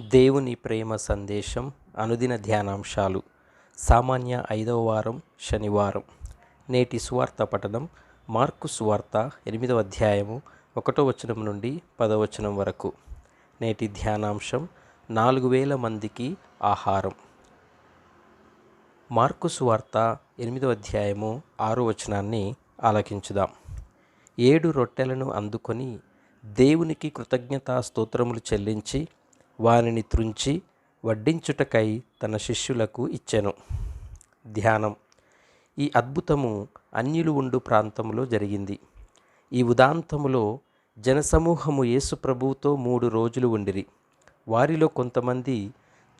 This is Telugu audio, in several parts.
దేవుని ప్రేమ సందేశం అనుదిన ధ్యానాంశాలు. సామాన్య ఐదవ వారం శనివారం. నేటి సువార్త పఠనం మార్కు సువార్త ఎనిమిదవ అధ్యాయము ఒకటో వచనం నుండి పదవచనం వరకు. నేటి ధ్యానాంశం నాలుగు వేల మందికి ఆహారం. మార్కు సువార్త ఎనిమిదవ అధ్యాయము ఆరో వచనాన్ని ఆలకించుదాం. ఏడు రొట్టెలను అందుకొని దేవునికి కృతజ్ఞతా స్తోత్రములు చెల్లించి వానిని త్రుంచి వడ్డించుటకై తన శిష్యులకు ఇచ్చెను. ధ్యానం. ఈ అద్భుతము అన్యులు ఉండు ప్రాంతంలో జరిగింది. ఈ ఉదాంతములో జనసమూహము యేసుప్రభువుతో మూడు రోజులు ఉండిరి. వారిలో కొంతమంది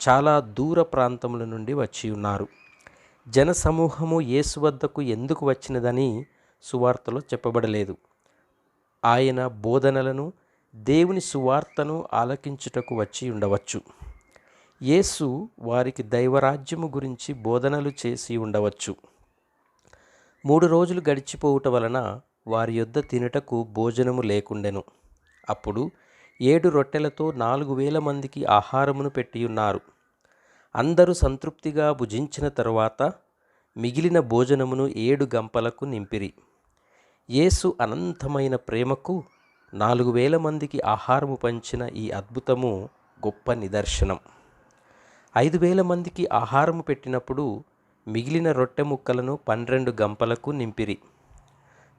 చాలా దూర ప్రాంతముల నుండి వచ్చి ఉన్నారు. జనసమూహము యేసు వద్దకు ఎందుకు వచ్చినదని సువార్తలో చెప్పబడలేదు. ఆయన బోధనలను దేవుని సువార్తను ఆలకించుటకు వచ్చి ఉండవచ్చు. యేసు వారికి దైవరాజ్యము గురించి బోధనలు చేసి ఉండవచ్చు. మూడు రోజులు గడిచిపోవుట వలన వారి యొద్ద తినుటకు భోజనము లేకుండెను. అప్పుడు ఏడు రొట్టెలతో నాలుగు వేల మందికి ఆహారమును పెట్టియున్నారు. అందరూ సంతృప్తిగా భుజించిన తరువాత మిగిలిన భోజనమును ఏడు గంపలకు నింపిరి. యేసు అనంతమైన ప్రేమకు నాలుగు వేల మందికి ఆహారము పంచిన ఈ అద్భుతము గొప్ప నిదర్శనం. ఐదు వేల మందికి ఆహారము పెట్టినప్పుడు మిగిలిన రొట్టె ముక్కలను పన్నెండు గంపలకు నింపిరి.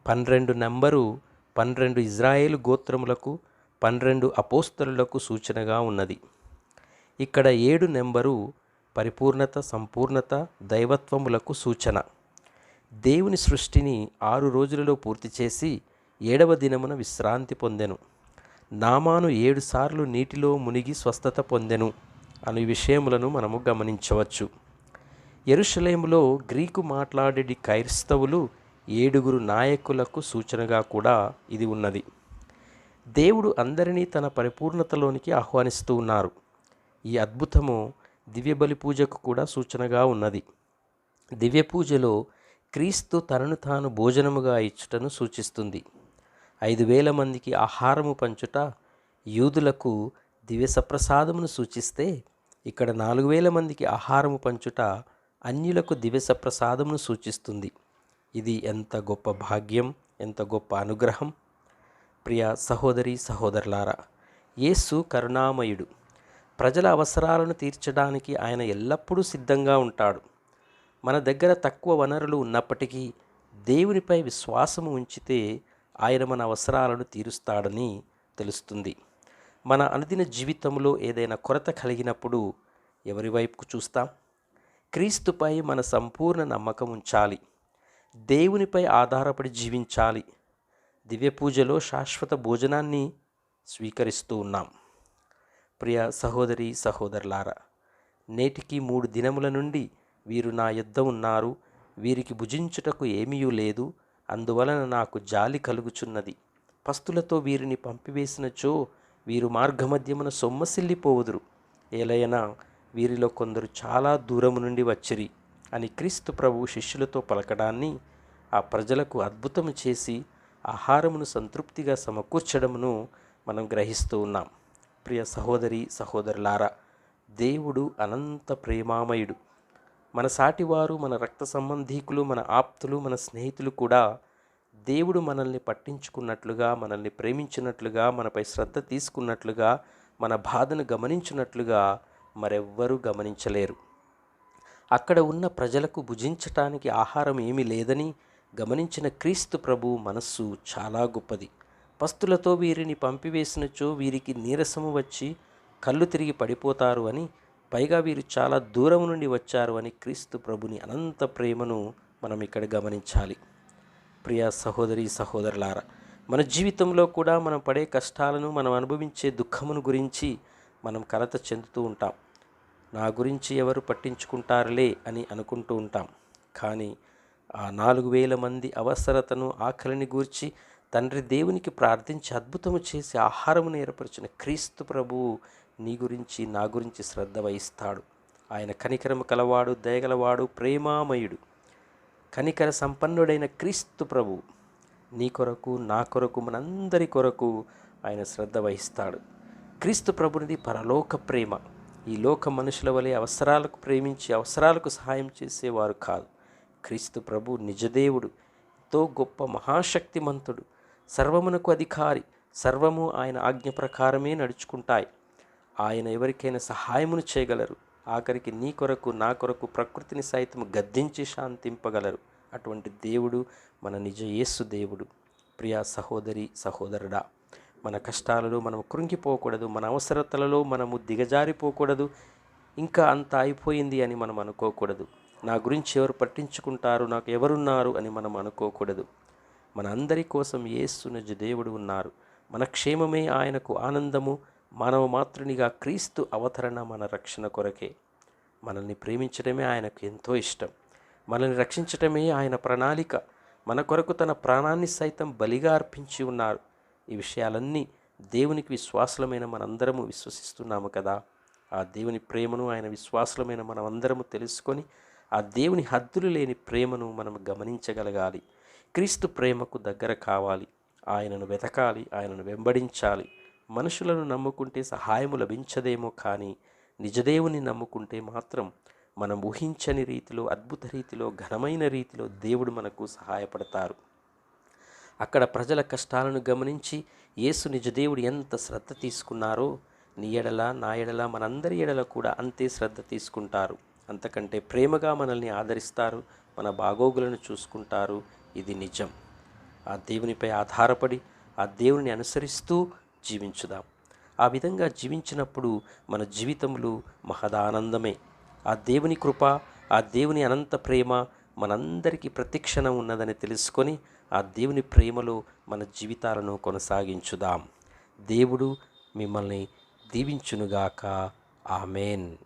పన్నెండు నెంబరు పన్నెండు ఇజ్రాయేల్ గోత్రములకు పన్నెండు అపోస్తలులకు సూచనగా ఉన్నది. ఇక్కడ ఏడు నెంబరు పరిపూర్ణత సంపూర్ణత దైవత్వములకు సూచన. దేవుని సృష్టిని ఆరు రోజులలో పూర్తి చేసి ఏడవ దినమున విశ్రాంతి పొందెను. నామాను ఏడుసార్లు నీటిలో మునిగి స్వస్థత పొందెను అను విషయములను మనము గమనించవచ్చు. ఎరుషలేములో గ్రీకు మాట్లాడేటి క్రైస్తవులు ఏడుగురు నాయకులకు సూచనగా కూడా ఇది ఉన్నది. దేవుడు అందరినీ తన పరిపూర్ణతలోనికి ఆహ్వానిస్తూ ఉన్నారు. ఈ అద్భుతము దివ్య బలి పూజకు కూడా సూచనగా ఉన్నది. దివ్య పూజలో క్రీస్తు తనను తాను భోజనముగా ఇచ్చుటను సూచిస్తుంది. ఐదు వేల మందికి ఆహారము పంచుట యూదులకు దివ్య సప్రసాదమును సూచిస్తే ఇక్కడ నాలుగు వేల మందికి ఆహారము పంచుట అన్యులకు దివ్య సప్రసాదమును సూచిస్తుంది. ఇది ఎంత గొప్ప భాగ్యం ఎంత గొప్ప అనుగ్రహం. ప్రియ సహోదరి సహోదరులారా యేసు కరుణామయుడు ప్రజల అవసరాలను తీర్చడానికి ఆయన ఎల్లప్పుడూ సిద్ధంగా ఉంటాడు. మన దగ్గర తక్కువ వనరులు ఉన్నప్పటికీ దేవునిపై విశ్వాసము ఉంచితే ఆయన మన అవసరాలను తీరుస్తాడని తెలుస్తుంది. మన అనుదిన జీవితంలో ఏదైనా కొరత కలిగినప్పుడు ఎవరి వైపుకు చూస్తాం? క్రీస్తుపై మన సంపూర్ణ నమ్మకం ఉంచాలి. దేవునిపై ఆధారపడి జీవించాలి. దివ్య పూజలో శాశ్వత భోజనాన్ని స్వీకరిస్తూ ఉన్నాం. ప్రియ సహోదరి సహోదరులారా నేటికి మూడు దినముల నుండి వీరు నా యుద్ధ ఉన్నారు. వీరికి భుజించుటకు ఏమీయూ లేదు. అందువలన నాకు జాలి కలుగుచున్నది. పస్తులతో వీరిని పంపివేసినచో వీరు మార్గమధ్యమున సొమ్మసిల్లిపోవుదురు. ఏలయనా వీరిలో కొందరు చాలా దూరము నుండి వచ్చిరి అని క్రీస్తు ప్రభు శిష్యులతో పలకడాన్ని ఆ ప్రజలకు అద్భుతము చేసి ఆహారమును సంతృప్తిగా సమకూర్చడమును మనం గ్రహిస్తూ ఉన్నాం. ప్రియ సహోదరి సహోదరులారా దేవుడు అనంత ప్రేమామయుడు. మన సాటివారు మన రక్త సంబంధీకులు మన ఆప్తులు మన స్నేహితులు కూడా దేవుడు మనల్ని పట్టించుకున్నట్లుగా మనల్ని ప్రేమించినట్లుగా మనపై శ్రద్ధ తీసుకున్నట్లుగా మన బాధను గమనించినట్లుగా మరెవ్వరూ గమనించలేరు. అక్కడ ఉన్న ప్రజలకు భుజించటానికి ఆహారం ఏమీ లేదని గమనించిన క్రీస్తు ప్రభు మనస్సు చాలా గొప్పది. పస్తులతో వీరిని పంపివేసినచో వీరికి నీరసము వచ్చి కళ్ళు తిరిగి పడిపోతారు అని పైగా వీరు చాలా దూరం నుండి వచ్చారు అని క్రీస్తు ప్రభుని అనంత ప్రేమను మనం ఇక్కడ గమనించాలి. ప్రియ సహోదరి సహోదరులారా మన జీవితంలో కూడా మనం పడే కష్టాలను మనం అనుభవించే దుఃఖమును గురించి మనం కలత చెందుతూ ఉంటాం. నా గురించి ఎవరు పట్టించుకుంటారులే అని అనుకుంటూ ఉంటాం. కానీ ఆ నాలుగు వేల మంది అవసరతను ఆకలిని గూర్చి తండ్రి దేవునికి ప్రార్థించి అద్భుతము చేసి ఆహారమును ఏర్పరిచిన క్రీస్తు ప్రభువు నీ గురించి నా గురించి శ్రద్ధ వహిస్తాడు. ఆయన కనికరము కలవాడు దయగలవాడు ప్రేమామయుడు. కనికర సంపన్నుడైన క్రీస్తు ప్రభు నీ కొరకు నా కొరకు మనందరి కొరకు ఆయన శ్రద్ధ వహిస్తాడు. క్రీస్తు ప్రభునిది పరలోక ప్రేమ. ఈ లోక మనుషుల వలె అవసరాలకు ప్రేమించి అవసరాలకు సహాయం చేసేవారు కాదు. క్రీస్తు ప్రభు నిజదేవుడు ఎంతో గొప్ప మహాశక్తిమంతుడు. సర్వమునకు అధికారి సర్వము ఆయన ఆజ్ఞ ప్రకారమే నడుచుకుంటాయి. ఆయన ఎవరికైనా సహాయమును చేయగలరు. ఆఖరికి నీ కొరకు నా కొరకు ప్రకృతిని సైతం గద్దించి శాంతింపగలరు. అటువంటి దేవుడు మన నిజ యేసు దేవుడు. ప్రియా సహోదరి సహోదరుడా మన కష్టాలలో మనం కృంగిపోకూడదు మన అవసరతలలో మనము దిగజారిపోకూడదు ఇంకా అంత అయిపోయింది అని మనం అనుకోకూడదు. నా గురించి ఎవరు పట్టించుకుంటారు నాకు ఎవరున్నారు అని మనం అనుకోకూడదు. మన అందరి కోసం యేసునజ దేవుడు ఉన్నారు. మన క్షేమమే ఆయనకు ఆనందము మానవ మాతృనిగా క్రీస్తు అవతరణ మన రక్షణ కొరకే. మనల్ని ప్రేమించడమే ఆయనకు ఎంతో ఇష్టం. మనల్ని రక్షించటమే ఆయన ప్రణాళిక. మన కొరకు తన ప్రాణాన్ని సైతం బలిగా అర్పించి ఉన్నారు. ఈ విషయాలన్నీ దేవునికి విశ్వాసులమైన మనందరము విశ్వసిస్తున్నాము కదా. ఆ దేవుని ప్రేమను ఆయన విశ్వాసులమైన మనమందరము తెలుసుకొని ఆ దేవుని హద్దులు లేని ప్రేమను మనం గమనించగలగాలి. క్రీస్తు ప్రేమకు దగ్గర కావాలి. ఆయనను వెతకాలి ఆయనను వెంబడించాలి. మనుషులను నమ్ముకుంటే సహాయము లభించదేమో కానీ నిజదేవుని నమ్ముకుంటే మాత్రం మనం ఊహించని రీతిలో అద్భుత రీతిలో ఘనమైన రీతిలో దేవుడు మనకు సహాయపడతారు. అక్కడ ప్రజల కష్టాలను గమనించి యేసు నిజదేవుడు ఎంత శ్రద్ధ తీసుకున్నారో నీ ఎడల నా ఎడల మనందరి ఎడల కూడా అంతే శ్రద్ధ తీసుకుంటారు. అంతకంటే ప్రేమగా మనల్ని ఆదరిస్తారు మన బాగోగులను చూసుకుంటారు. ఇది నిజం. ఆ దేవునిపై ఆధారపడి ఆ దేవుని అనుసరిస్తూ జీవించుదాం. ఆ విధంగా జీవించినప్పుడు మన జీవితములు మహదానందమే. ఆ దేవుని కృప ఆ దేవుని అనంత ప్రేమ మనందరికీ ప్రతిక్షణం ఉన్నదని తెలుసుకొని ఆ దేవుని ప్రేమలో మన జీవితాలను కొనసాగించుదాం. దేవుడు మిమ్మల్ని దీవించునుగాక. ఆమెన్.